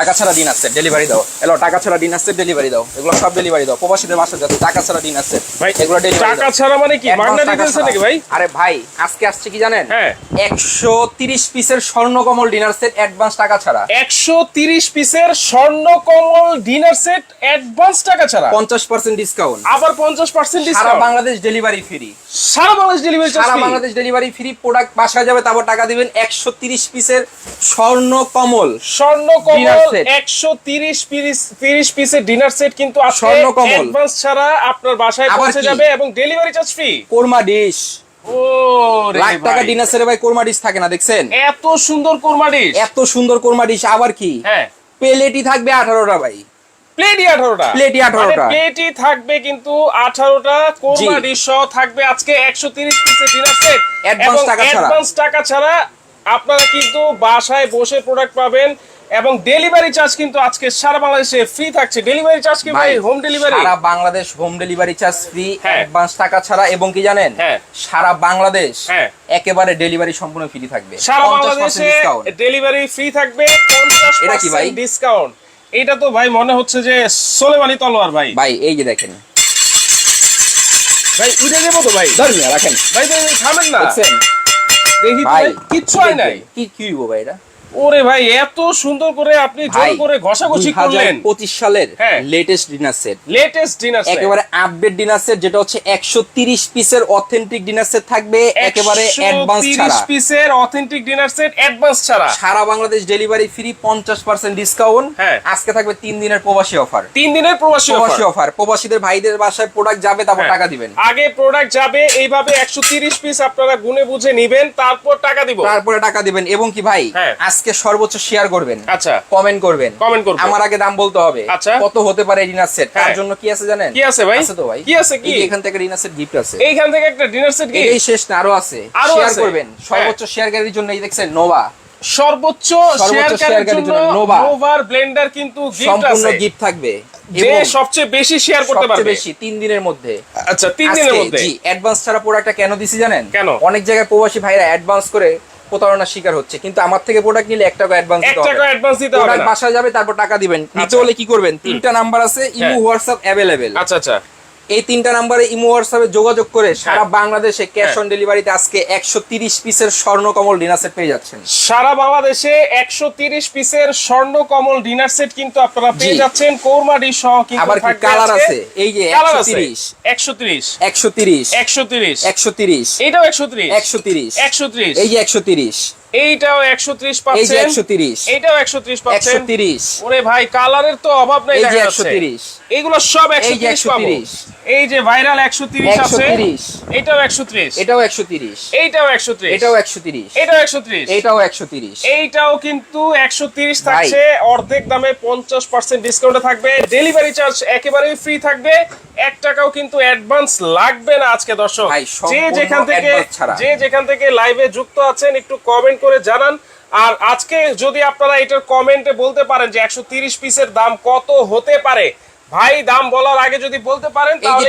টাকা ছাড়া দিন আসছে ডেলিভারি দাও। এলো টাকা ছাড়া দিন আসছে ডেলিভারি দাও। এগুলো সব ডেলিভারি দাও। প্রবাসীদের বাসা যাচ্ছে টাকা ছাড়া দিন আসছে ভাই এগুলো ডেলিভারি টাকা ছাড়া মানে কি? বাংলা ডিটেলস নাকি ভাই? আরে ভাই আজকে আসছে কি জানেন? হ্যাঁ। একশো তিরিশ পিসের স্বর্ণকমল ডিনার সেট অ্যাডভান্স টাকা ছাড়া। একশো তিরিশ পিসের স্বর্ণকমল ডিনার সেট অ্যাডভান্স টাকা ছাড়া। পঞ্চাশ পার্সেন্ট ডিসকাউন্ট আবার পঞ্চাশ পার্সেন্ট সারা ডিসকাউন্ট বাংলাদেশ ডেলিভারি ফ্রি সারা বাংলাদেশ ডেলিভারি সারা বাংলাদেশ ডেলিভারি ফ্রি প্রোডাক্ট বাসায় যাবে তারপর টাকা দিবেন একশো তিরিশ পিসের স্বর্ণ কমল। স্বর্ণ কমল একশো তিরিশ তিরিশ পিসের ডিনার সেট কিন্তু স্বর্ণ কমল। অ্যাডভান্স ছাড়া আপনার বাসায় পৌঁছে? যাবে এবং delivery charge free korma dish lakh টাকা ডিনার সেটে ভাই কোরমা ডিশ থাকে না দেখছেন? এত সুন্দর কোরমা ডিশ এত সুন্দর কোরমা ডিশ আবার কি? হ্যাঁ। প্লেটই থাকবে আঠারোটা ভাই। প্লেটই আঠারোটা প্লেটই 18টা। প্লেটই থাকবে কিন্তু আঠারোটা কোরমা ডিশ থাকবে আজকে একশো তিরিশ পিসের ডিনার সেট Advance টাকা ছাড়া। অ্যাডভান্স টাকা ছাড়া আপনারা কিন্তু বাসায় বসে প্রোডাক্ট পাবেন এবং ডেলিভারি চার্জ কিন্তু আজকে সারা বাংলাদেশে ফ্রি থাকছে ডেলিভারি চার্জ কি ভাই হোম ডেলিভারি সারা Bangladesh home delivery charge free. Advance টাকা ছাড়া এবং কি জানেন হ্যাঁ। সারা বাংলাদেশ হ্যাঁ। একেবারে ডেলিভারি সম্পূর্ণ ফ্রি থাকবে সারা বাংলাদেশে ডেলিভারি ফ্রি থাকবে পঞ্চাশ এটা কি ভাই? ডিসকাউন্ট এটা তো ভাই মনে হচ্ছে যে সোলেমানি তলোয়ার ভাই। ভাই এই যে দেখেন। ভাই উঠে দেবো তো ভাই। ধর্মিয়া রাখেন। ভাই থামেন না। দেখি ভাই কিচ্ছু হয় নাই। কি কি ভাই এটা? ওরে ভাই এত সুন্দর করে আপনি জোর করে ঘষাঘষি করলেন। 2025 সালের। Latest dinner set latest dinner একেবারে আপডেট ডিনার সেট যেটা হচ্ছে 130 পিসের অথেন্টিক ডিনার সেট থাকবে একেবারে অ্যাডভান্স ছাড়া। পিসের অথেন্টিক ডিনার সেট অ্যাডভান্স ছাড়া। সারা বাংলাদেশ ডেলিভারি ফ্রি 50% ডিসকাউন্ট। আজকে থাকবে 3 দিনের প্রবাসী অফার তিন দিনের প্রবাসী প্রবাসী অফার প্রবাসীদের ভাইদের বাসায় প্রোডাক্ট যাবে তারপর হ্যাঁ। টাকা দিবেন। আগে প্রোডাক্ট যাবে এইভাবে একশো তিরিশ পিস আপনারা গুনে বুঝে নিবেন তারপর টাকা দিব। তারপরে টাকা দিবেন এবং কি ভাই হ্যাঁ। আজকে সর্বোচ্চ শেয়ার করবেন আচ্ছা। কমেন্ট করবেন। Comment করব। আমার আগে দাম বলতে হবে আচ্ছা। কত হতে পারে ডিনার সেট তার হ্যাঁ। জন্য কি আছে জানেন? কি আছে ভাই? আছে তো ভাই। কি আছে কি? এখান থেকে ডিনার সেট গিফট আছে। এইখান থেকে একটা ডিনার সেট কি এই শেষ না আরও আছে। আরও শেয়ার করবেন। সর্বোচ্চ শেয়ারকারীর জন্য এই দেখছেন নোভা সর্বোচ্চ সর্বোচ্চ শেয়ারকারীর জন্য নোভা। নোভার ব্লেন্ডার কিন্তু গিফট আছে। সম্পূর্ণ গিফট থাকবে। যে সবচেয়ে বেশি শেয়ার করতে পারবে। বেশি তিন দিনের মধ্যে। আচ্ছা তিন দিনের মধ্যে। জি অ্যাডভান্স ছাড়া প্রোডাক্টটা কেন দিছি জানেন? কেন? অনেক জায়গায় প্রবাসী ভাইরা অ্যাডভান্স করে প্রতারণার শিকার হচ্ছে। কিন্তু আমার থেকে প্রোডাক্ট নিলে একটা টাকা অ্যাডভান্স দিতে হবে। অ্যাডভান্স দিতে হবে বাসায় যাবে তারপর টাকা দিবেন। নিতে আচ্ছা। হলে কি করবেন? তিনটা নাম্বার আছে ইমো হ্যাঁ। হোয়াটসঅ্যাপ অ্যাভেলেবেল আচ্ছা আচ্ছা। এই তিনটা নাম্বারে ইমো হোয়াটসঅ্যাপে যোগাযোগ করে সারা হ্যাঁ। বাংলাদেশে ক্যাশ। অন ডেলিভারিতে আজকে একশো তিরিশ পিসের স্বর্ণ কমল ডিনার সেট পেয়ে যাচ্ছেন। সারা বাংলাদেশে একশো তিরিশ পিসের স্বর্ণ কমল ডিনার সেট কিন্তু আপনারা পেয়ে যাচ্ছেন। কৌরমাডি সহ কিন্তু আবার কি কালার আছে? এই যে একশো তিরিশ। একশো তিরিশ। একশো তিরিশ। একশো তিরিশ। একশো তিরিশ। এইটাও একশো তিরিশ। একশো তিরিশ। একশো তিরিশ। এই যে একশো তিরিশ। এইটাও একশো ত্রিশ এই যে পাচ্ছেন একশো পাচ্ছেন তিরিশ ওরে ভাই কালারের তো অভাব নাই দেখা যাচ্ছে সব এই যে তিরিশ পাবো এই যে ভাইরাল একশো তিরিশ একশো আছে তিরিশ এইটাও একশো ত্রিশ এটাও একশো তিরিশ এইটাও একশো ত্রিশ এটাও একশো তিরিশ এটাও একশো ত্রিশ এটাও একশো তিরিশ এইটাও কিন্তু একশো তিরিশ ভাই। থাকছে অর্ধেক দামে পঞ্চাশ পার্সেন্ট ডিসকাউন্টে থাকবে ডেলিভারি চার্জ একেবারেই ফ্রি থাকবে এক টাকাও কিন্তু অ্যাডভান্স লাগবে না আজকে দর্শক যে যেখান থেকে যে যেখান থেকে লাইভে যুক্ত আছেন একটু কমেন্ট করে জানান। আর আজকে যদি আপনারা এটার কমেন্টে বলতে পারেন যে একশো তিরিশ পিসের দাম কত হতে পারে ভাই দাম বলার আগে যদি বলতে পারেন এই তাহলে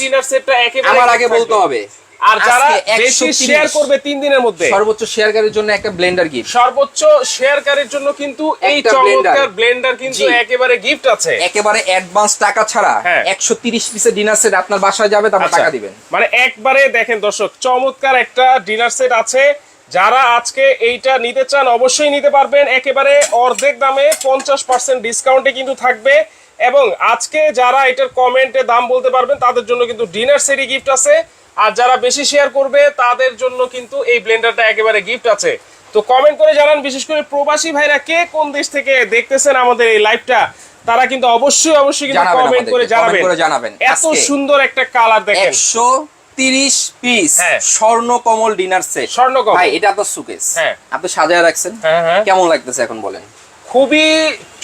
ডিনার সেটটা একেবারে আমার আগে বলতে হবে। আর যারা বেশি শেয়ার করবে তিন দিনের মধ্যে। সর্বোচ্চ শেয়ারকারীর জন্য একটা ব্লেন্ডার গিফট সর্বোচ্চ শেয়ারকারীর জন্য কিন্তু এই চমৎকার ব্লেন্ডার কিন্তু একেবারে গিফট আছে। একেবারে অ্যাডভান্স টাকা ছাড়া হ্যাঁ। একশো তিরিশ পিসের ডিনার সেট আপনার বাসায় যাবে তারপর আচ্ছা, টাকা দিবেন। মানে একবারে দেখেন দর্শক চমৎকার একটা ডিনার সেট আছে। যারা আজকে এইটা নিতে চান অবশ্যই নিতে পারবেন। একেবারে অর্ধেক দামে পঞ্চাশ পার্সেন্ট ডিসকাউন্টে কিন্তু থাকবে। এবং আজকে যারা এটার কমেন্টে দাম বলতে পারবেন তাদের জন্য কিন্তু ডিনার সেটই গিফট আছে। আর যারা বেশি শেয়ার করবে তাদের জন্য কিন্তু এই ব্লেন্ডারটা একেবারে গিফট আছে। তো কমেন্ট করে জানান বিশেষ করে প্রবাসী ভাইরা কে কোন দেশ থেকে দেখতেছেন আমাদের এই লাইভটা তারা কিন্তু অবশ্যই অবশ্যই কিন্তু কমেন্ট করে জানাবেন। জানাবেন। এত সুন্দর একটা কালার দেখেন। তিরিশ পিস হ্যাঁ। স্বর্ণ কমল ডিনার সেট স্বর্ণকমল। ভাই এটা আপনার সুকেস হ্যাঁ। আপনি সাজায় রাখছেন হ্যাঁ, হ্যাঁ। কেমন লাগতেছে এখন বলেন খুবই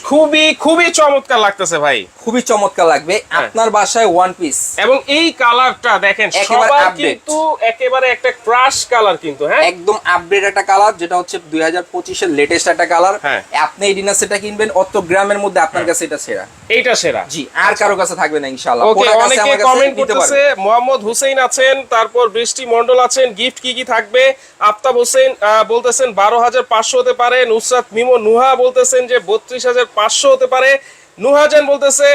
খুবই খুবই চমৎকার লাগতেছে ভাই। খুবই চমৎকার লাগবে। হ্যাঁ। আপনার বাসায় ওয়ান পিস এবং এই কালারটা দেখেন সবার কিন্তু একেবারে একটা ক্রাশ কালার কিন্তু হ্যাঁ? একদম আপডেট একটা কালার যেটা হচ্ছে দুই হাজার পঁচিশের লেটেস্ট একটা কালার হ্যাঁ। আপনি এই ডিনার সেটটা কিনবেন অত গ্রামের মধ্যে আপনার কাছে এটা সেরা। এইটা সেরা। জি আর কারও কাছে থাকবে না ইনশাআল্লাহ। ওকে অনেকে কমেন্ট করতেছে মোহাম্মদ হুসেইন আছেন তারপর বৃষ্টি মন্ডল আছেন গিফট কি কি থাকবে? আফতাব হোসেন আহ, বলতেছেন বারো হাজার পাঁচশো হতে পারে নুসরাত মিমো নুহা বলতেছেন যে বত্রিশ হাজার পাঁচশো হতে পারে। নুহাজান বলতেছে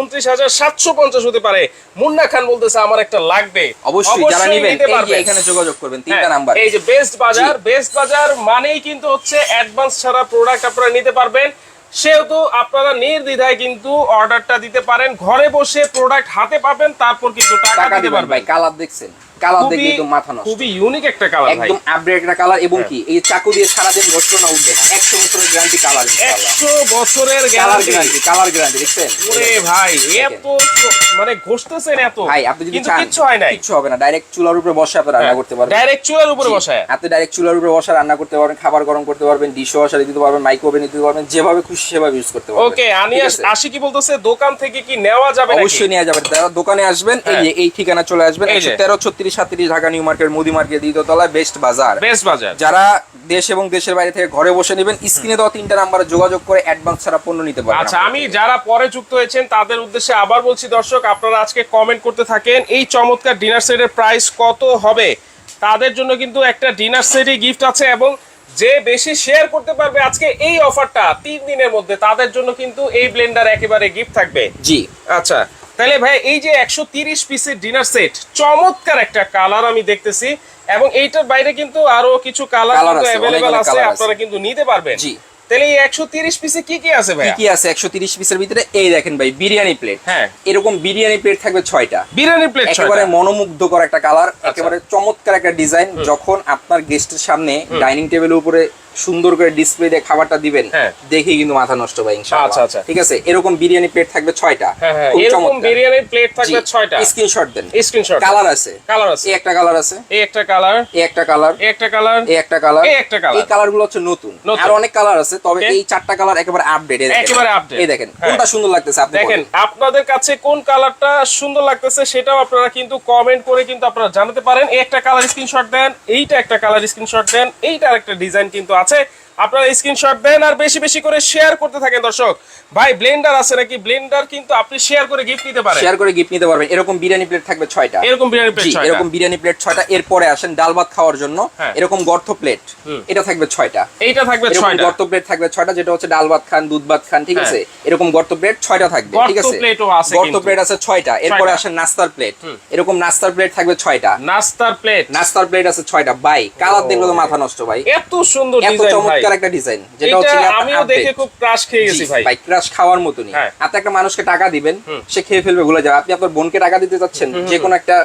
উনত্রিশ হাজার সাতশো পঞ্চাশ হতে পারে। মুন্না খান বলতেছে আমার একটা লাগবে। অবশ্যই যারা নিবেন। এখানে যোগাযোগ করবেন তিনটা হ্যাঁ, নাম্বার। এই যে বেস্ট বাজার বেস্ট বাজার মানেই কিন্তু হচ্ছে অ্যাডভান্স ছাড়া প্রোডাক্ট আপনারা নিতে পারবেন। সেহেতু আপনারা নির্দ্বিধায় কিন্তু অর্ডারটা দিতে পারেন। ঘরে বসে প্রোডাক্ট হাতে পাবেন তারপর কিন্তু টাকা টাকা দিতে পারবেন। কালার দেখছেন। কালার দেখে একদম মাথা নষ্ট। খুবই ইউনিক একটা কালার ভাই। একদম আপডেট একটা কালার এবং হ্যাঁ। কি এই চাকু দিয়ে সারা দিন বসতো না উঠবে না 100 বছরের গ্যারান্টি কালার 100 বছরের গ্যারান্টি কালার গ্যারান্টি দেখছেন? ওরে ভাই এত মানে ঘষতেছেন এত। ভাই আপনি যদি চান কিছু হয় না কিছু হবে না। ডাইরেক্ট চুলার উপরে বসে আপনি রান্না হ্যাঁ, করতে পারবেন। ডাইরেক্ট চুলার উপরে বসে আপনি ডাইরেক্ট চুলার উপরে বসে রান্না করতে পারবেন খাবার গরম করতে পারবেন ডিশ ওয়াশারে দিতে পারবেন মাইক্রো দিতে পারবেন যেভাবে খুশি সেভাবে ইউজ করতে পারবেন। ওকে আমি আসি কি বলতেছে দোকান থেকে কি নেওয়া যাবে নাকি? অবশ্যই নেওয়া যাবে। দোকানে আসবেন এই হ্যাঁ। এই ঠিকানা চলে আসবেন 1336 সাতত্রিশ ঢাকা নিউ মার্কেট মুদি মার্কেট দ্বিতীয়তলা বেস্ট বাজার। বেস্ট বাজার। যারা দেশ এবং দেশের বাইরে থেকে ঘরে বসে নেবেন স্ক্রিনে দেওয়া তিনটা নাম্বারে যোগাযোগ করে অ্যাডভান্স ছাড়া পণ্য নিতে পারেন আচ্ছা আমি যারা পরে যুক্ত হয়েছেন তাদের উদ্দেশ্যে আবার বলছি দর্শক আপনারা আজকে কমেন্ট করতে থাকেন এই চমৎকার ডিনার সেটের প্রাইস কত হবে? তাদের জন্য কিন্তু একটা ডিনার সেটই গিফট আছে এবং যে বেশি শেয়ার করতে পারবে আজকে এই অফারটা তিন দিনের মধ্যে তাদের জন্য কিন্তু এই ব্লেন্ডার একেবারে গিফট থাকবে। জি। আচ্ছা তাহলে ভাই এই যে একশো তিরিশ পিসের ডিনার সেট চমৎকার একটা কালার আমি দেখতেছি। এবং এইটার বাইরে কিন্তু আরও কিছু কালার কিন্তু অ্যাভেলেবল আছে আপনারা কিন্তু নিতে পারবেন। জি। তাহলে এই একশো তিরিশ পিসে কি কি আছে ভাই কি আছে একশো তিরিশ পিসের ভিতরে? এই দেখেন ভাই বিরিয়ানি প্লেট হ্যাঁ। এরকম বিরিয়ানি প্লেট থাকবে ছয়টা। বিরিয়ানি প্লেট একেবারে মনোমুগ্ধকর একটা কালার আচ্ছা। একেবারে চমৎকার একটা ডিজাইন যখন আপনার গেস্টের সামনে ডাইনিং টেবিলের উপরে সুন্দর করে ডিসপ্লে দিয়ে খাবারটা দিবেন হ্যাঁ। দেখেই কিন্তু মাথা নষ্ট ভাই ইনশাআল্লাহ। আচ্ছা, আচ্ছা। ঠিক আছে? এরকম বিরিয়ানি প্লেট থাকবে ছয়টা। হ্যাঁ হ্যাঁ এরকম বিরিয়ানির প্লেট থাকবে ছয়টা। স্ক্রিনশট দেন। স্ক্রিনশট কালার আছে। কালার আছে। এই একটা কালার আছে। এই একটা কালার এই একটা কালার এই একটা কালার এই একটা কালার এই একটা colour। এই কালারগুলো হচ্ছে নতুন। আর অনেক কালার আছে তবে এই চারটা কালার একেবারে আপডেট একেবারে update। এই দেখেন। কোনটা সুন্দর লাগতেছে আপনি দেখেন আপনাদের কাছে কোন কালারটা সুন্দর লাগতেছে সেটাও আপনারা কিন্তু কমেন্ট করে কিন্তু আপনারা জানাতে পারেন। এই একটা কালার স্ক্রিনশট দেন এইটা একটা কালার স্ক্রিনশট দেন এইটার একটা ডিজাইন কিন্তু আছে আপনারা স্ক্রিনশট দেন আর বেশি বেশি করে শেয়ার করতে থাকেন দর্শক। ভাই ব্লেন্ডার আছে নাকি? ব্লেন্ডার কিন্তু আপনি শেয়ার করে গিফট নিতে পারেন। শেয়ার করে গিফট নিতে পারবেন। এরকম বিরিয়ানি প্লেট থাকবে ছয়টা। এরকম বিরিয়ানি প্লেট জি, এরকম বিরিয়ানি প্লেট ছয়টা। এরপরে আসেন ডাল ভাত খাওয়ার জন্য। হ্যাঁ। এরকম গর্ত প্লেট এটা থাকবে ছয়টা। এইটা থাকবে এরকম ছয়টা। গর্ত প্লেট থাকবে ছয়টা যেটা হচ্ছে ডাল ভাত খান দুধ ভাত খান ঠিক হ্যাঁ। আছে? এরকম গর্ত প্লেট ছয়টা থাকবে ঠিক আছে? প্লেটও আছে গর্ত প্লেট আছে ছয়টা। এরপরে আসেন নাস্তার প্লেট এরকম নাস্তার প্লেট থাকবে ছয়টা। নাস্তার প্লেট নাস্তার প্লেট আছে ছয়টা। ভাই কালার দেখলে তো মাথা নষ্ট ভাই। এত সুন্দর ডিজাইন ভাই। চমৎকার একটা ডিজাইন যেটা হচ্ছে আমিও দেখে খুব ক্রাশ খেয়ে গেছি ভাই। ভাই ক্রাশ খাওয়ার মতনই। হ্যাঁ। আপনি একটা মানুষকে টাকা দিবেন সে খেয়ে ফেলবে ভুলে যাবে। আপনি আপনার বোনকে টাকা দিতে চাচ্ছেন যে কোনো একটা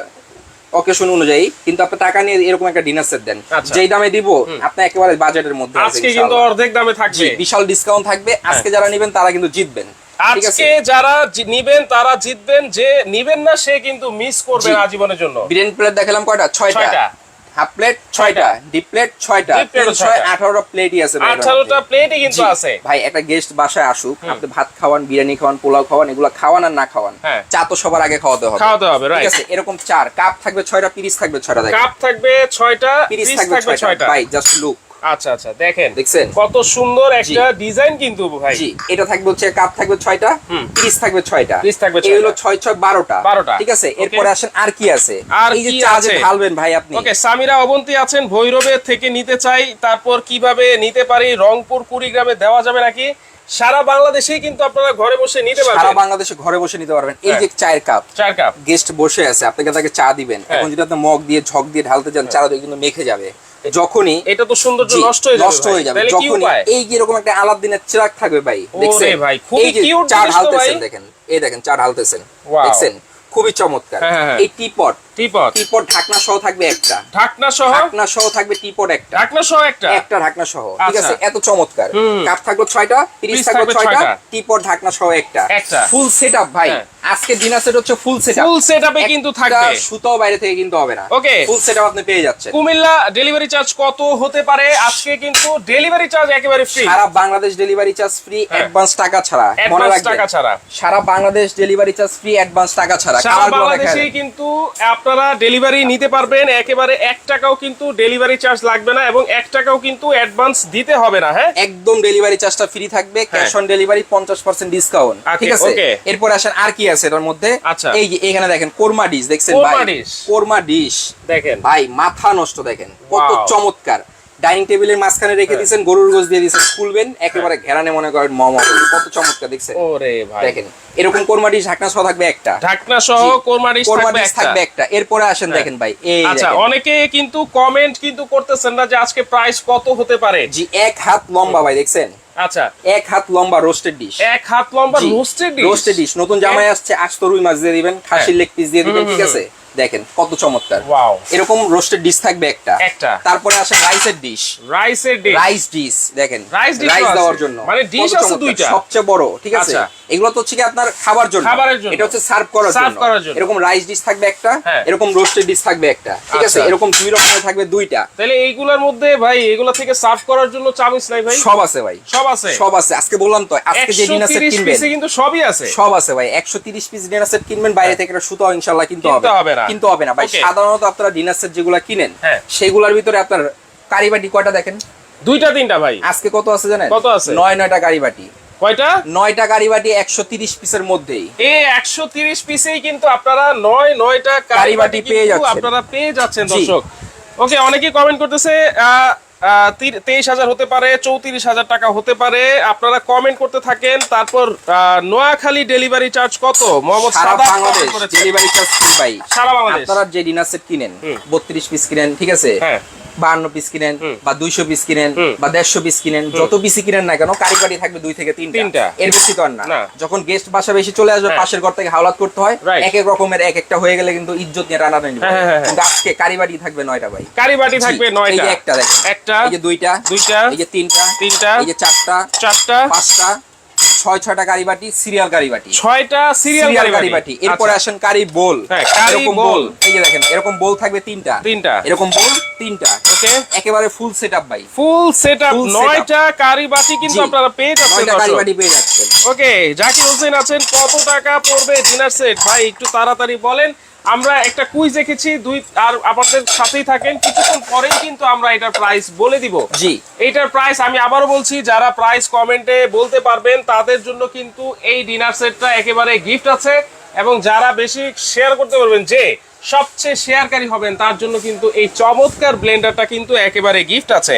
অকেশন অনুযায়ী কিন্তু আপনি টাকা নিয়ে এরকম একটা ডিনার সেট দেন। আচ্ছা। যেই দামে দিব আপনি একেবারে বাজেটের মধ্যে আজকে কিন্তু অর্ধেক দামে থাকবে। বিশাল ডিসকাউন্ট থাকবে। আজকে যারা নেবেন তারা কিন্তু জিতবেন। আজকে যারা নিবেন তারা জিতবেন। যে নিবেন না সে কিন্তু মিস করবে। আজীবনের জন্য। বিরিয়ানি প্লেট দেখালাম কয়টা? ছয়টা। হাফ প্লেট ছয়টা ডিপ প্লেট ছয়টা ছয় আঠারোটা প্লেটই আছে ভাই আঠারোটা প্লেটই কিন্তু আছে। ভাই একটা গেস্ট বাসায় আসুক আপনি ভাত খাওয়ান বিরিয়ানি খাওয়ান পোলাও খাওয়ান এগুলো খাওয়ান আর না খাওয়ান হ্যাঁ। চা তো সবার আগে খাওয়াতে হবে। খাওয়াতে হবে ঠিক আছে এরকম চার কাপ থাকবে ছয়টা পিরিস থাকবে ছয়টা কাপ থাকবে ছয়টা পিরিস থাকবে ছয়টা। ভাই জাস্ট লুক আচ্ছা আচ্ছা দেখেন। দেখছেন? কত সুন্দর একটা ডিজাইন কিন্তু ভাই। জি এটা থাকবে হচ্ছে কাপ থাকবে পিরিস থাকবে পিরিচ থাকবে। ঠিক আছে? এরপরে আসেন আর কি আছে? আর এই যে চা? ঢালবেন ভাই আপনি। ওকে সামিরা অবন্তি আছেন ভৈরবে থেকে নিতে চাই তারপর কীভাবে নিতে পারি? রংপুর কুড়িগ্রামে দেওয়া যাবে নাকি? সারা বাংলাদেশে কিন্তু আপনারা ঘরে বসে নিতে সারা বাংলাদেশে ঘরে বসে নিতে পারবেন। এই হ্যাঁ। যে চায়ের কাপ চার কাপ। গেস্ট বসে আছে আপনাকে তাকে চা দিবেন। হ্যাঁ। এখন যদি আপনি মগ দিয়ে ঝক দিয়ে ঢালতে চান চারা দিয়ে কিন্তু মেখে যাবে। যখনই এটা তো সৌন্দর্য নষ্ট হয়ে যাবে নষ্ট হয়ে যাবে। কি যখনই এই যে এরকম একটা আলাদিনের চিরাক থাকবে ভাই দেখছেন? ভাই, খুবই কিউট চার ঢালতেছেন দেখেন এই দেখেন চার ঢালতেছেন দেখছেন? খুবই চমৎকার। হ্যাঁ, হ্যাঁ, হ্যাঁ। এই টিপট টিপট। টিপট ঢাকনা সহ থাকবে একটা। ঢাকনা সহ ঢাকনা সহ থাকবে টিপট একটা। ঢাকনা সহ একটা? একটা ঢাকনা সহ ঠিক আচ্ছা। আছে এত চমৎকার। কাপ থাকল ছয়টা পিরিচ থাকবে ছয়টা ছয়টা। টিপট ঢাকনা সহ একটা। একটা। ফুল সেট ভাই। হ্যাঁ। আজকে ডিনার সেট হচ্ছে ফুল সেট ফুল সেটআপে কিন্তু থাকবে। সুতো বাইরে থেকে কিন্তু হবে না। Okay. ফুল সেট আপনি পেয়ে যাচ্ছেন। কুমিল্লা ডেলিভারি চার্জ কত হতে পারে? আজকে কিন্তু ডেলিভারি চার্জ একেবারে ফ্রি সারা Bangladesh delivery charge free. Advance টাকা ছাড়া। মনে রাখবেন। টাকা ছাড়া। সারা Bangladesh delivery charge free advance টাকা ছাড়া। সারা বাংলাদেশে কিন্তু আপনারা ডেলিভারি নিতে পারবেন একেবারে এক টাকাও কিন্তু ডেলিভারি চার্জ লাগবে না এবং এক টাকাও কিন্তু অ্যাডভান্স দিতে হবে না হ্যাঁ? একদম ডেলিভারি চার্জটা ফ্রি থাকবে ক্যাশ অন ডেলিভারি পঞ্চাশ পার্সেন্ট ডিসকাউন্ট ঠিক আছে. এরপর আসেন আর কি আছে এটার মধ্যে? আচ্ছা। এই যে এখানে দেখেন কোরমা ডিশ দেখছেন ভাই? কোরমা ডিশ দেখেন। ভাই মাথা নষ্ট দেখেন কত চমৎকার। ডাইনিং টেবিলের মাঝখানে রেখে হ্যাঁ। দিয়েছেন গরুর গোস দিয়ে দিয়েছেন খুলবেন একেবারে ঘেরানে মনে করেন মম। কত চমৎকার দেখছেন। ওরে ভাই। দেখেন এরকম কোরমা ডিশ ঢাকনা সহ থাকবে একটা। ঢাকনা সহ জি। কোরমা ডিশ কোরমা থাকবে একটা। থাকবে একটা। এরপরে আসেন দেখেন ভাই এই আচ্ছা অনেকে কিন্তু কমেন্ট কিন্তু করতেছেন না যে আজকে প্রাইস কত হতে পারে। জি এক হাত লম্বা ভাই দেখছেন? আচ্ছা। এক হাত লম্বা রোস্টেড ডিশ এক হাত লম্বা রোস্টেড ডিশ রোস্টেড ডিশ নতুন জামাই আসছে আস্ত রুই মাছ দিয়ে দিবেন খাসির লেগ পিস দিয়ে দিবেন ঠিক আছে? দেখেন কত চমৎকার। ওয়াও এরকম রোস্টেড ডিশ থাকবে একটা। একটা। তারপরে আসে রাইসের ডিশ রাইসের ডিশ রাইস ডিশ দেখেন রাইস ও দেওয়ার জন্য। মানে dish আছে দুইটা। সবচেয়ে বড় ঠিক আছে? আচ্ছা। এগুলো তো হচ্ছে কি আপনার খাবার জন্য। এটা হচ্ছে সার্ভ করার জন্য। এরকম রাইস ডিশ থাকবে একটা হ্যাঁ। এরকম রোস্টেড ডিশ থাকবে একটা ঠিক আছে? আচ্ছা। এরকম দুই রকমের থাকবে দুইটা। তাহলে এইগুলোর মধ্যে ভাই এগুলো থেকে সার্ভ করার জন্য চামিচ নাই ভাই? সব আছে ভাই। সব আছে? সব আছে। আজকে বললাম তো আজকে যে ডিনার সেট কিনবেন। কিন্তু সবই আছে। সব আছে ভাই। একশো তিরিশ পিস ডিনার সেট কিনবেন বাইরে থেকে একটা সুতো ইনশাল্লাহ কিনতে হ্যাঁ। কিনতে হবে। হবে না। কিন্তু হবে না। ভাই সাধারণত আপনারা ডিনার সেট যেগুলো কিনেন হ্যাঁ। সেগুলোর ভিতরে আপনার কারিবাটি কয়টা দেখেন? দুইটা তিনটা ভাই। আজকে কত আছে জানেন? কত আছে? নয় নয়টা কারি বাটি। কয়টা? নয়টা কারিবাটি একশো তিরিশ পিসের মধ্যেই। এই একশো তিরিশ পিসেই কিন্তু আপনারা নয় নয়টা কারিবাটি কারিবাটি পেয়ে যাচ্ছেন। আপনারা পেয়ে যাচ্ছেন দর্শক। ওকে অনেকেই কমেন্ট করতেছে তেইশ হাজার হতে পারে চৌত্রিশ হাজার টাকা হতে পারে। আপনারা কমেন্ট করতে থাকেন। তারপর আহ, নোয়াখালী ডেলিভারি চার্জ কত? মোহাম্মদ সারা বাংলাদেশ ডেলিভারি চার্জ ভাই? সারা বাংলাদেশ। আপনারা যে ডিনার সেট কিনেন। বত্রিশ পিস কিনেন ঠিক আছে? হ্যাঁ। বাহান্ন পিস কিনেন বা দুইশো পিস কিনেন বা দেড়শো পিস কিনেন যত পিসি কিনেন না কেন কারিবাটি থাকবে দুই থেকে তিনটা। এর বেশি তো আর না। যখন গেস্ট বাসা বেশি চলে আসবে হ্যাঁ। পাশের ঘর থেকে হাওলাত করতে হয় এক এক রকমের এক একটা হয়ে গেলে কিন্তু ইজ্জত নিয়ে রান্না নেই হ্যাঁ, হ্যাঁ। কিন্তু আজকে কারিবাটি থাকবে নয়টা ভাই। কারিবাটি থাকবে জি, এই যে একটা দেখেন। একটা এই যে দুইটা দুইটা এই যে তিনটা তিনটা এই যে চারটা চারটা। পাঁচটা ছয় ছয়টা কারিবাটি সিরিয়াল কারিবাটি ছয়টা সিরিয়াল কারিবাটি কারিবাটি এরপরে আচ্ছা, আসেন কারি বোল। হ্যাঁ, এরকম বোল। এই যে দেখেন এরকম বোল থাকবে তিনটা। তিনটা। এরকম বোল তিনটা। ওকে। একেবারে ফুল সেটআপ ভাই। Full setup Full setup। নয়টা কারিবাটি কিন্তু আপনারা পেয়ে যাচ্ছেন নয়টা দর্শক। কারিবাটি পেয়ে যাচ্ছেন। ওকে জাকির হোসেন আছেন। কত টাকা পড়বে ডিনার সেট ভাই একটু তাড়াতাড়ি বলেন। আমরা একটা কুইজ রেখেছি দুই আর আমাদের সাথেই থাকেন। কিছুক্ষণ পরেই কিন্তু আমরা এটার প্রাইস বলে দিব। জি। এইটার প্রাইস আমি আবারও বলছি যারা প্রাইস কমেন্টে বলতে পারবেন তাদের জন্য কিন্তু এই ডিনার সেটটা একেবারে গিফট আছে। এবং যারা বেশি শেয়ার করতে পারবেন যে সবচেয়ে শেয়ারকারী হবেন তার জন্য কিন্তু এই চমৎকার ব্লেন্ডারটা কিন্তু একেবারে গিফট আছে।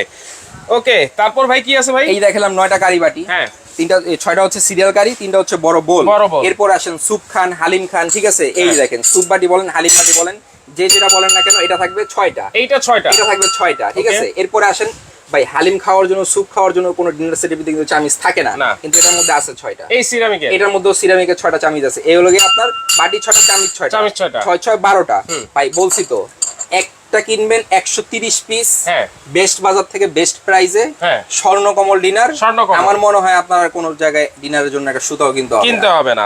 ওকে তারপর ভাই কি আছে ভাই? এই দেখালাম নয়টা কারিবাটি হ্যাঁ। তিনটা ছয়টা হচ্ছে সিরিয়াল কারি তিনটা হচ্ছে বড় বোল। এরপর আসেন সুপ খান হালিম খান ঠিক আছে? এই হ্যাঁ। দেখেন সুপ বাটি বলেন হালিম বাটি বলেন যে যেটা বলেন না কেন এটা থাকবে ছয়টা। এইটা ছয়টা। এটা থাকবে ছয়টা ঠিক আছে? এরপরে আসেন ভাই হালিম খাওয়ার জন্য স্যুপ খাওয়ার জন্য কোনো ডিনার সেটের কিন্তু চামিচ থাকে না। কিন্তু এটার মধ্যে আছে ছয়টা। এই সিরামিকের এটার মধ্যে সিরামিকের ছয়টা চামিচ আছে। এই হলো গিয়ে আপনার বাটি ছয়টা চামিচ ছয়টা। চামিচ ছয়টা। ছয় ছয় বারোটা। ভাই বলছি তো একটা কিনবেন একশো তিরিশ পিস হ্যাঁ। বেস্ট বাজার থেকে বেস্ট প্রাইজে হ্যাঁ। স্বর্ণকমল ডিনার। আমার মনে হয় আপনার কোন জায়গায় ডিনারের জন্য একটা সুতাও কিন্তু কিনতে হবে না।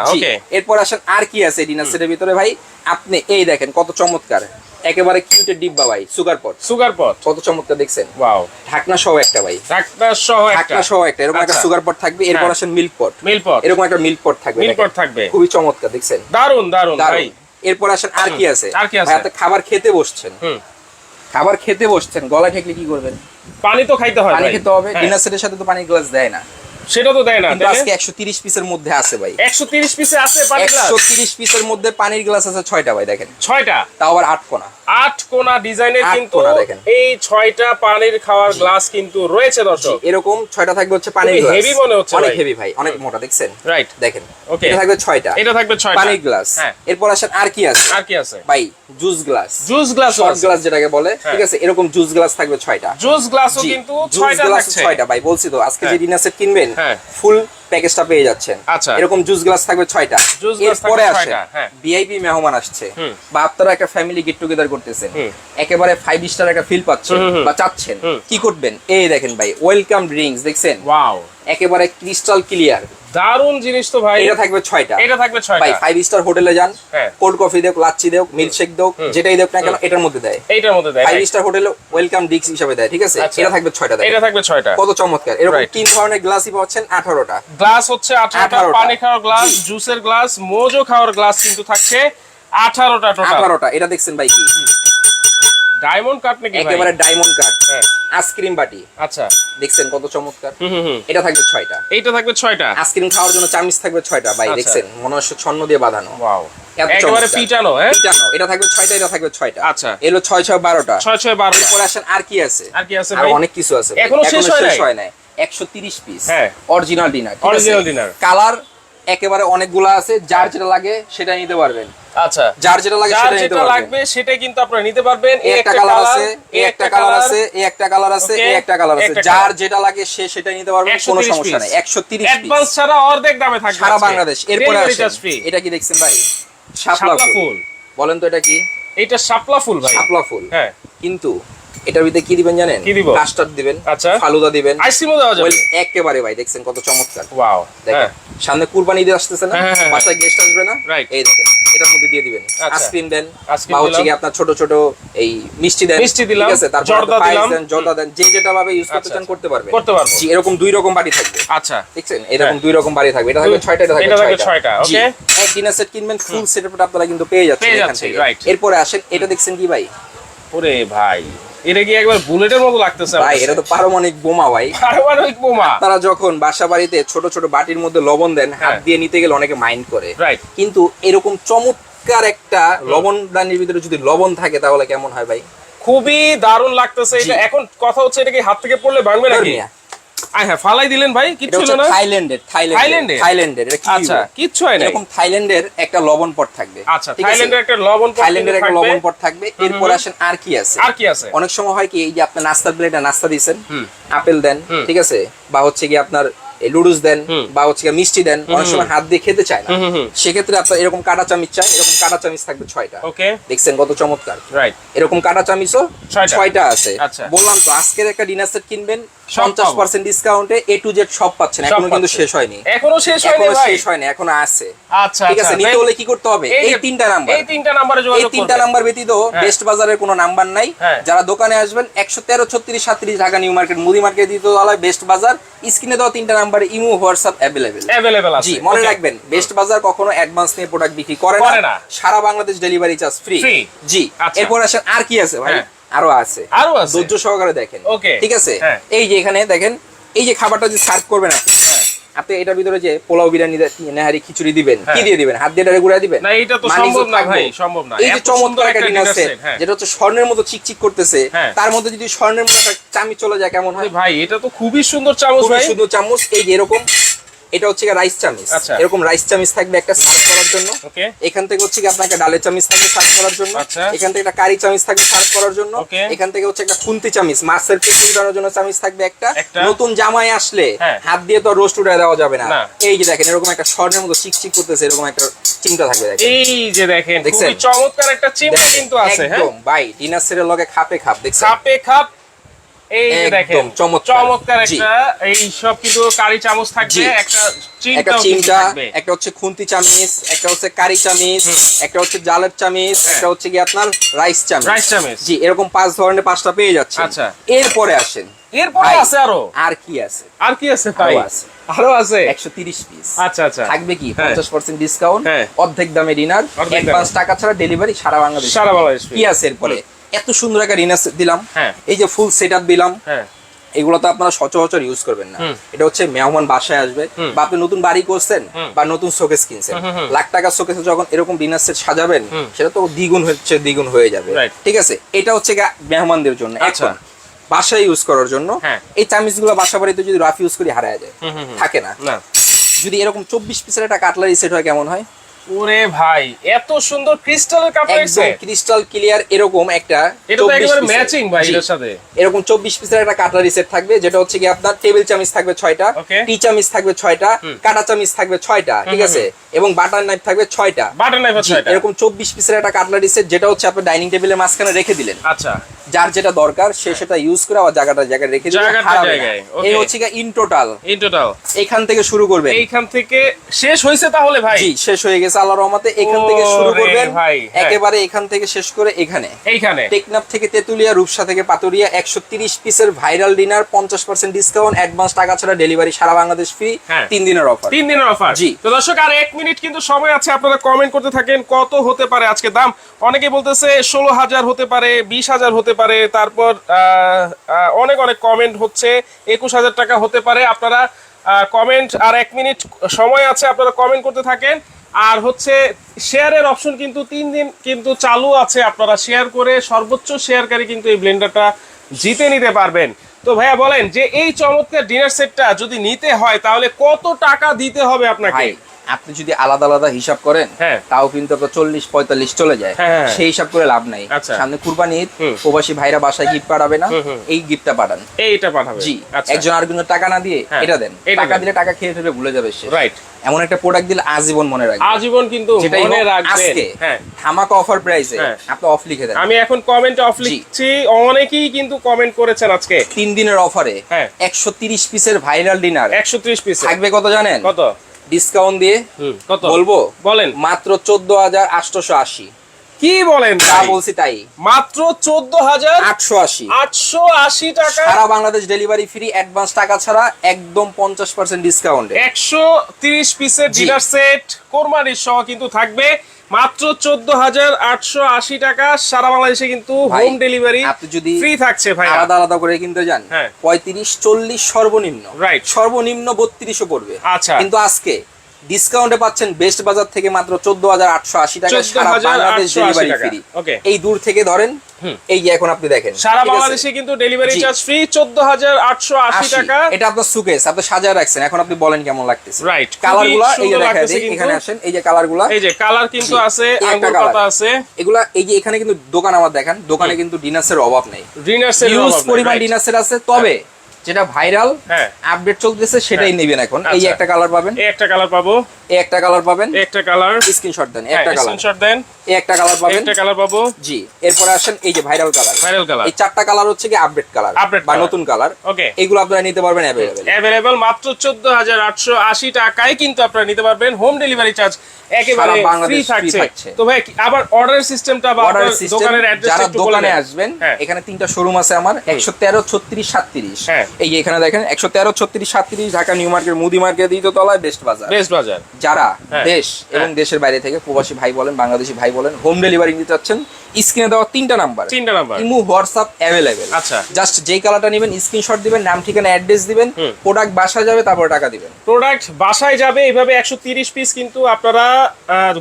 এরপর আসেন আর কি আছে ডিনার সেটের ভিতরে ভাই? আপনি এই দেখেন কত চমৎকার। একেবারে কিউটের ডিব্বা ভাই সুগার পট সুগার পট কত চমৎকার দেখছেন? ওয়াও ঢাকনা সহ একটা ভাই। ঢাকনা সহ একটা। ঢাকনা সহ একটা। এরকম একটা আচ্ছা। সুগার পট থাকবে। এরপর হ্যাঁ। আসেন মিল্ক পট মিল পট এরকম একটা মিল্ক পট থাকবে মিল দেখেন। পট থাকবে। খুবই চমৎকার দেখছেন? দারুণ দারুণ ভাই। এরপর আসেন আর কি আছে? আর কি আছে? খাবার খেতে বসছেন। খাবার খেতে বসছেন গলা ঠেকলে কি করবেন? পানি তো খাইতে হয় পানি খেতে হবে হ্যাঁ, ডিনার সেটের সাথে তো পানির গ্লাস দেয় না। সেটা তো দেয় না কিন্তু আজকে একশো তিরিশ পিসের মধ্যে আছে ভাই। একশো তিরিশ পিসে আছে পানি গ্লাস একশো তিরিশ পিসের মধ্যে পানির গ্লাস আছে ছয়টা ভাই দেখেন। ছয়টা? তাও আবার আট কোনা। আট কোনা ডিজাইনের কিন্তু এই ছয়টা পানির খাওয়ার গ্লাস কিন্তু রয়েছে দর্শক। এরকম ছয়টা থাকবে হচ্ছে পানির গ্লাস heavy মনে হচ্ছে অনেক হেভি ভাই অনেক মোটা দেখছেন? রাইট দেখেন Okay. এটা থাকবে ছয়টা। এটা থাকবে ছয়টা। পানির গ্লাস হ্যাঁ। এরপর আসেন আর কি আছে? আর কি আছে? ভাই juice glass juice glass short glass যেটাকে বলে হ্যাঁ। ঠিক আছে? এরকম জুস গ্লাস থাকবে ছয়টা। জুস গ্লাসও কিন্তু জুস ছয়টা গ্লাস থাকছে। ছয়টা ভাই বলছি তো আজকে যে হ্যাঁ। ডিনার সেট কিনবেন। ফুল প্যাকেজটা পেয়ে যাচ্ছেন। আচ্ছা। এরকম জুস গ্লাস থাকবে ছয়টা। জুস গ্লাস এরপরে আসে ছয়টা, হ্যাঁ। ভিআইপি মেহমান আসছে। বা আপনারা একটা ফ্যামিলি গেট টুগেদার করতেছেন। একেবারে ফাইভ স্টার একটা ফিল পাচ্ছেন বা চাচ্ছেন। কি করবেন? এই দেখেন ভাই ওয়েলকাম ড্রিঙ্কস দেখছেন? ওয়াও একেবারে ক্রিস্টাল ক্লিয়ার দারুণ জিনিস তো ভাই। এটা থাকবে ছয়টা। এটা থাকবে ছয়টা। ভাই ফাইভ স্টার হোটেলে যান। কোল্ড কফি দেখ লাচ্ছি দেখ মিল্কশেক দেখ যেটাই দেখ না কেন এটার মধ্যে দেয়। এটার মধ্যে দেয় ফাইভ স্টার হোটেলে ওয়েলকাম ডিক্স হিসাবে দেয় ঠিক আছে? আচ্ছা। এটা থাকবে ছয়টা দেয় এটা থাকবে ছয়টা। কত চমৎকার। এরকম. তিন ধরনের গ্লাসই পাচ্ছেন আঠারোটা। গ্লাস হচ্ছে আঠারোটা 18টা পানি খাওয়ার গ্লাস জুসের গ্লাস মোজো খাওয়ার গ্লাস কিন্তু থাকছে আঠারোটা টোটাল আঠারোটা এটা দেখছেন ভাই কি? ডায়মন্ড কাট নাকি ভাই? একেবারে ডায়মন্ড কাট হ্যাঁ। আইসক্রিম বাটি। আচ্ছা। দেখছেন কত চমৎকার? এটা থাকবে ছয়টা। এইটা থাকবে ছয়টা? আইসক্রিম খাওয়ার জন্য চামিচ থাকবে ছয়টা ভাই আচ্ছা। দেখছেন? মনে হচ্ছে ছন্ন দিয়ে বাঁধানো। ওয়াও একেবারে পিটানো হ্যাঁ? পিটানো। এটা থাকবে ছয়টা এটা থাকবে ছয়টা। আচ্ছা। এলো ছয় ছয় বারোটা। ছয় ছয় বারো এরপরে আসেন আর কি আছে? আর কি আছে আর অনেক কিছু আছে। এখনও শেষ হয় নাই? একশো তিরিশ পিস হ্যাঁ। Original dinner Original dinner। Colour একেবারে অনেকগুলো আছে। যার যেটা লাগে সেটা নিতে পারবেন। আচ্ছা। যার যেটা লাগে সেটা নিতে পারবেন লাগবে সেটা কিন্তু আপনারা নিতে পারবেন। এই একটা কালার আছে এই একটা কালার আছে এই একটা কালার আছে এই একটা কালার আছে। যার যেটা লাগে সে সেটা নিতে পারবে 130 কোনো সমস্যা নাই। একশো তিরিশ অ্যাডভান্স ছাড়া অর্ধেক দামে থাকবে সারা বাংলাদেশ। এরপরে free। এটা কি দেখছেন ভাই? শাপলা ফুল। বলেন তো এটা কি? এটা শাপলা ফুল ভাই। শাপলা ফুল। হ্যাঁ। কিন্তু এটার ভিতরে কি দিবেন জানেন কি দিব? কাস্টার্ড দিবেন আচ্ছা। ফালুদা দিবেন আইসক্রিমও দেওয়া যাবে একেবারে ভাই দেখছেন কত চমৎকার ওয়াও দেখেন হ্যাঁ সামনে কুরবানি ঈদ আসতেছে না হ্যাঁ, হ্যাঁ। বাসায় গেস্ট আসবে না. এই দেখেন এটার মধ্যে দিয়ে দিবেন আচ্ছা। আইসক্রিম দেন আইসক্রিম বা হচ্ছে। কি আপনার ছোট ছোট এই মিষ্টি দেন মিষ্টি দিলাম, ঠিক আছে তারপর জর্দা দিলাম। দেন জর্দা দেন যে যেটা ভাবে ইউজ করতে আচ্ছা, চান করতে পারবেন করতে পারব। জি এরকম দুই রকম বাড়ি থাকবে আচ্ছা দেখছেন এরকম। দুই রকম বাড়ি থাকবে এটা থাকবে দুই- ছয়টা এটা থাকবে এটা থাকবে ছয়টা ছয়টা, জি। okay? এক ডিনার সেট কিনবেন ফুল সেটআপটা আপনারা কিন্তু পেয়ে যাচ্ছেন এখান থেকে right. এরপরে আসেন এটা দেখছেন কি ভাই ওরে ভাই এটা কি একবার বুলেটের মতো লাগতেছে ভাই এটা তো পারমাণবিক বোমা ভাই। পারমাণবিক বোমা। তারা যখন বাসা বাড়িতে ছোট ছোট বাটির মধ্যে লবণ দেন হাত হ্যাঁ। দিয়ে নিতে গেলে অনেকে মাইন্ড করে। কিন্তু এরকম চমৎকার একটা লবণ দানির ভিতরে যদি লবণ থাকে তাহলে কেমন হয় ভাই? খুবই দারুণ লাগতেছে এটা। এখন কথা হচ্ছে এটা কি হাত থেকে পড়লে ভাঙবে নাকি? হ্যাঁ ফালাই দিলেন ভাই কিছু ছিল না? থাইল্যান্ডের থাইল্যান্ডের থাইল্যান্ডের? আচ্ছা কিছু হয় না এরকম থাইল্যান্ডের একটা লবণ পট থাকবে আচ্ছা? থাইল্যান্ডের একটা লবণ পট থাইল্যান্ডের একটা লবণ পট থাকবে। এরপর আসেন আর কি আছে? আর কি আছে? অনেক সময় হয় কি এই যে আপনার নাস্তার প্লেটে নাস্তা দিয়েছেন আপেল দেন ঠিক আছে? বা হচ্ছে কি আপনার লুডুস দেন বা হচ্ছে মিষ্টি দেন অনেক সময় হাত দিয়ে খেতে চায় না। সেক্ষেত্রে আপনার এরকম কাটা চামিচ চাই এরকম কাটা চামিচ থাকবে ছয়টা। দেখছেন কত চমৎকার। এরকম কাটা চামিচও ছয়টা। আছে। আচ্ছা। বললাম তো আজকের একটা ডিনার সেট কিনবেন পঞ্চাশ পার্সেন্ট ডিসকাউন্টে এ টু জেড সব পাচ্ছেন এখনও কিন্তু শেষ হয়নি। এখনও শেষ হয়নি শেষ হয়নি এখনও আছে। আচ্ছা ঠিক আছে আচ্ছা। নিতে হলে কি করতে হবে? এই তিনটা নাম্বার এই তিনটা নাম্বারে এই তিনটা নাম্বার ব্যতীত হ্যাঁ। বেস্ট বাজারের কোনো নাম্বার নাই। হ্যাঁ। যারা দোকানে আসবেন একশো তেরো ছত্রিশ সাতত্রিশ ঢাকা নিউ মার্কেট মুদি মার্কেট দ্বিতীয় তলায় বেস্ট বাজার স্ক্রিনে দেওয়া তিনটা নাম্বারে ইমো হোয়াটসঅ্যাপ অ্যাভেলেবেল অ্যাভেলেবেল আছে জি মনে রাখবেন বেস্ট বাজার কখনো অ্যাডভান্স নিয়ে প্রোডাক্ট বিক্রি করে না। সারা বাংলাদেশ ডেলিভারি চার্জ ফ্রি জি আচ্ছা। এরপর আসেন আর কি আছে ভাই হ্যাঁ। আরও আছে আরও আছে ধৈর্য সহকারে দেখেন ওকে ঠিক আছে হ্যাঁ। এই যে এখানে দেখেন এই যে খাবারটা যে সার্ভ করবেন আপনি হ্যাঁ। আপনি এটার ভিতরে যে পোলাও বিরিয়ানি নেহারি খিচুড়ি দিবেন কি হ্যাঁ। দিয়ে দিবেন হাত দিয়ে গুড়া দিবেন না, এটা তো সম্ভব না ভাই, সম্ভব না। এই যে চমৎকার একটা ডিনার সেট হ্যাঁ। যেটা হচ্ছে স্বর্ণের মতো চিকচিক করতেছে হ্যাঁ। তার মধ্যে যদি স্বর্ণের মতো একটা চামচ চলে যায় কেমন হয় ভাই এটা তো খুবই সুন্দর চামচ ভাই সুন্দর চামচ এই এরকম এটা হচ্ছে রাইস চামিচ আচ্ছা। এরকম রাইস চামিচ থাকবে একটা সার্ভ করার জন্য এখান থেকে হচ্ছে কি আপনার একটা ডালের চামিচ থাকবে সার্ভ করার জন্য আচ্ছা। এখান থেকে একটা কারি চামিচ থাকবে সার্ভ করার জন্য এখান থেকে হচ্ছে একটা খুন্তি চামিচ মাছের পেটে উঠানোর জন্য চামিচ থাকবে একটা। নতুন জামাই আসলে হ্যাঁ। হাত দিয়ে তো রোস্ট উঠে দেওয়া যাবে না। এই যে দেখেন এরকম একটা স্বর্ণের মতো চিকচিক করতেছে এরকম একটা চিন্তা থাকবে দেখেন এই যে দেখেন? খুবই চমৎকার একটা চিমটা কিন্তু আছে হ্যাঁ একদম ভাই ডিনার সেটের লগে খাপে খাপ দেখছেন খাপে খাপ এই দেখেন চমৎকার। চমৎকার একটা এই সব কিন্তু কারি চামচ থাকবে একটা একটা চিমটা একটা হচ্ছে খুন্তি চামিচ একটা হচ্ছে কারি চামিচ একটা হচ্ছে জালের চামিচ হ্যাঁ। একটা হচ্ছে কি আপনার রাইস চামিচ। রাইস চামিচ। জি এরকম পাঁচ ধরনের পাঁচটা পেয়ে যাচ্ছে আচ্ছা। এরপরে আসেন। এরপরে আছে আরও? আর কি আছে? আর কি আছে ভাই? আছে। আরও আছে? একশো তিরিশ পিস আচ্ছা আচ্ছা। থাকবে কি? হ্যাঁ। পঞ্চাশ পার্সেন্ট ডিসকাউন্ট হ্যাঁ। অর্ধেক দামে ডিনার অ্যাডভান্স টাকা ছাড়া ডেলিভারি সারা বাংলাদেশ। সারা বাংলাদেশ কি আছে এরপরে? এত সুন্দর একটা ডিনার দিলাম। হ্যাঁ। এই যে ফুল সেট আপ দিলাম। হ্যাঁ। এগুলো তো আপনারা সচরাচর ইউজ করবেন না। এটা হচ্ছে মেহমান বাসায় আসবে। বা আপনি নতুন বাড়ি করছেন বা নতুন শোকেস কিনছেন। লাখ টাকার শোকেসে যখন এরকম ডিনার সেট সাজাবেন সেটা তো দ্বিগুণ হচ্ছে দ্বিগুণ হয়ে যাবে। ঠিক আছে? এটা হচ্ছে মেহমানদের জন্য। আচ্ছা। বাসায় ইউজ করার জন্য হ্যাঁ। এই চামিচগুলো বাসা বাড়িতে যদি রাফ ইউজ করি হারায় যায়। থাকে না। না। যদি এরকম চব্বিশ পিসের একটা কাটলারি সেট হয় কেমন হয়? ওরে ভাই এত সুন্দর ক্রিস্টালের একদম এসে ক্রিস্টাল ক্লিয়ার এরকম একটা এটা তো একেবারে ম্যাচিং ভাই জি। এটার সাথে। এরকম চব্বিশ পিসের একটা সেট থাকবে যেটা হচ্ছে কি আপনার টেবিল চামিচ থাকবে ছয়টা Okay. টি চামিচ থাকবে ছয়টা কাটা চামিচ থাকবে ছয়টা ঠিক আছে? এবং বাটার নাইফ থাকবে ছয়টা। বাটার নাইফ আছে জি, এটা এরকম চব্বিশ পিসের একটা কাটলারি সেট যেটা হচ্ছে আপনার ডাইনিং টেবিলের মাঝখানে রেখে দিলেন। আচ্ছা। যার যেটা দরকার সে সেটা ইউজ করে আবার জায়গাটা জায়গায় রেখে okay. এই হচ্ছে কি ইন টোটাল ইন টোটাল এখান থেকে শুরু করবেন। এইখান থেকে শেষ হয়েছে তাহলে ভাই? জি শেষ হয়ে গেছে আল্লাহর রহমতে। এখান থেকে শুরু করবেন। ভাই, হ্যাঁ। একেবারে এখান থেকে শেষ করে এখানে। এইখানে। টেকনাফ থেকে তেতুলিয়া রূপসা থেকে পাতুরিয়া একশো তিরিশ পিসের ভাইরাল ডিনার পঞ্চাশ পার্সেন্ট ডিসকাউন্ট অ্যাডভান্স টাকা ছাড়া ডেলিভারি সারা বাংলাদেশ ফ্রি হ্যাঁ। তিন দিনের অফার তিন দিনের অফার জি। তো দর্শক আর এক মিনিট কিন্তু সময় আছে আপনারা কমেন্ট করতে থাকেন কত হতে পারে আজকে দাম। অনেকে বলতেছে ষোলো হাজার হতে পারে বিশ হাজার হতে পারে, তারপর অনেক অনেক কমেন্ট হচ্ছে, একুশ হাজার টাকা হতে পারে। আপনারা কমেন্ট আর এক মিনিট সময় আছে, আপনারা কমেন্ট করতে থাকেন। আর হচ্ছে শেয়ারের অপশন কিন্তু তিন দিন কিন্তু চালু আছে, আপনারা শেয়ার করে সর্বোচ্চ শেয়ারকারী কিন্তু এই ব্লেন্ডারটা জিতে নিতে পারবেন। তো ভাইয়া বলেন যে, এই চমৎকার ডিনার সেটটা যদি নিতে হয়, তাহলে কত টাকা দিতে হবে আপনাকে? আপনি যদি আলাদা আলাদা হিসাব করেন হ্যাঁ। তাও কিন্তু চল্লিশ পঁয়তাল্লিশ চলে যায়। হ্যাঁ, হ্যাঁ। সেই হিসাব করে লাভ নাই। আচ্ছা। সামনে কুরবানি ঈদ প্রবাসী ভাইরা বাসায় গিফট পাঠাবে না। এই গিফটটা পাঠান। এইটা পাঠাবে। জি। আচ্ছা। একজন আরেকজনের টাকা না দিয়ে এটা দেন। টাকা দিলে টাকা খেয়ে ফেলবে ভুলে যাবে সে। রাইট এমন একটা প্রোডাক্ট দিলে আজীবন মনে রাখবে আজীবন কিন্তু মনে হোক, রাখবেন। হ্যাঁ। ধামাকা অফার প্রাইসে। আপনি অফ লিখে দেন। আমি এখন কমেন্ট অফ। লিখছি। অনেকেই কিন্তু কমেন্ট করেছেন আজকে। তিন দিনের অফারে হ্যাঁ। একশো তিরিশ পিসের ভাইরাল ডিনার একশো ত্রিশ পিস থাকবে কত জানেন? কত? ডিসকাউন্ট দিয়ে কত? বলব? বলেন। মাত্র চোদ্দ হাজার আটশোশো আশি। কি বলেন যা বলছি তাই। মাত্র চোদ্দ হাজার আটশো আশি। আটশো আশি। টাকা। সারা বাংলাদেশ ডেলিভারি ফ্রি অ্যাডভান্স টাকা ছাড়া একদম পঞ্চাশ পার্সেন্ট ডিসকাউন্ট একশো তিরিশ পিসের। ডিনার সেট কোরমানির সহ কিন্তু থাকবে। মাত্র চোদ্দ হাজার আটশো আশি টাকা। সারা বাংলাদেশে কিন্তু হোম ডেলিভারি আপনি যদি ফ্রি থাকছে ভাই আলাদা আলাদা করে কিনতে যান হ্যাঁ। পঁয়ত্রিশ চল্লিশ সর্বনিম্ন। রাইট সর্বনিম্ন বত্রিশও পড়বে। আচ্ছা। কিন্তু আজকে ডিসকাউন্টে পাচ্ছেন বেস্ট বাজার থেকে মাত্র চোদ্দ হাজার আটশো আশি টাকা সারা বাংলাদেশ ডেলিভারি ফ্রি এই দূর থেকে ধরেন এই যে এখন আপনি দেখেন সারা বাংলাদেশে কিন্তু ডেলিভারি চার্জ ফ্রি চোদ্দ হাজার আটশো আশি 80 টাকা। এটা আপনার সুকেস আপনি সাজায় রাখছেন। এখন আপনি বলেন কেমন লাগতেছে। রাইট কালারগুলো এই যে দেখেন দেখা এখানে আসেন এই যে কালারগুলো এই যে কালার কিন্তু আছে আঙ্গুর পাতা আছে। এগুলা এই যে এখানে কিন্তু দোকান আমার দেখেন দোকানে কিন্তু ডিনার্সের অভাব নেই। ডিনার্সের অভাব ইউজ পরিমাণ ডিনার্সের আছে তবে যেটা ভাইরাল হ্যাঁ। আপডেট চলতেছে সেটাই নেবেন এখন। এই আচ্ছা। একটা কালার পাবেন। এই একটা কালার পাবো। এই একটা কালার পাবেন। এই একটা কালার। স্ক্রিনশট দেন এই একটা কালার। স্ক্রিনশট দেন। এই একটা কালার পাবেন। একটা কালার পাবো। জি এরপরে আসেন এই যে ভাইরাল কালার। Viral colour. এই চারটা কালার হচ্ছে কি আপডেট কালার আপডেট বা নতুন কালার। ওকে এইগুলো আপনারা নিতে পারবেন অ্যাভেলেবেল অ্যাভেলেবল মাত্র চোদ্দ হাজার আটশো আশি টাকায় কিন্তু আপনারা নিতে পারবেন। হোম ডেলিভারি চার্জ একেবারে ফ্রি থাকছে। তো ভাই আবার অর্ডার সিস্টেমটা বা দোকানের অ্যাড্রেস একটু বলে দোকানে দেন। আসবেন হ্যাঁ। এখানে তিনটা শোরুম আছে আমার একশো তেরো ছত্রিশ সাতত্রিশ। হ্যাঁ। এই এখানে দেখেন একশো তেরো ছত্রিশ সাতত্রিশ ঢাকা নিউ মার্কেট মুদি মার্কেট তলায় বেস্ট বাজার। বেস্ট বাজার। যারা হ্যাঁ। দেশ এবং দেশের বাইরে থেকে প্রবাসী ভাই বলেন বাংলাদেশি ভাই বলেন হোম ডেলিভারি নিতে চাচ্ছেন স্ক্রিনে দেওয়া তিনটা নাম্বার তিনটা নাম্বার ইমু হোয়াটসঅ্যাপ অ্যাভেলেবেল আচ্ছা। জাস্ট যেই কালারটা নেবেন স্ক্রিনশট দিবেন নাম ঠিকানা অ্যাড্রেস দিবেন প্রোডাক্ট বাসায় যাবে তারপর টাকা দিবেন। প্রোডাক্ট বাসায় যাবে এইভাবে একশো তিরিশ পিস কিন্তু আপনারা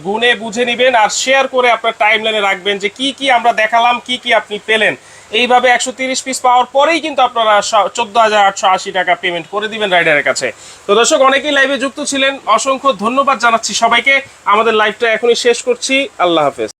গুনে বুঝে নেবেন আর শেয়ার করে আপনার টাইম লাইনে রাখবেন যে কি কি আমরা দেখালাম কি কি আপনি পেলেন। এইভাবে একশো পিস পাওয়ার পরেই কিন্তু আপনারা চোদ্দ হাজার আটশো আশি টাকা পেমেন্ট করে দিবেন রাইডারের কাছে। তো দর্শক, অনেকেই লাইভে যুক্ত ছিলেন। অসংখ্য ধন্যবাদ জানাচ্ছি সবাইকে। আমাদের লাইভটা এখনই শেষ করছি। আল্লাহ হাফেজ।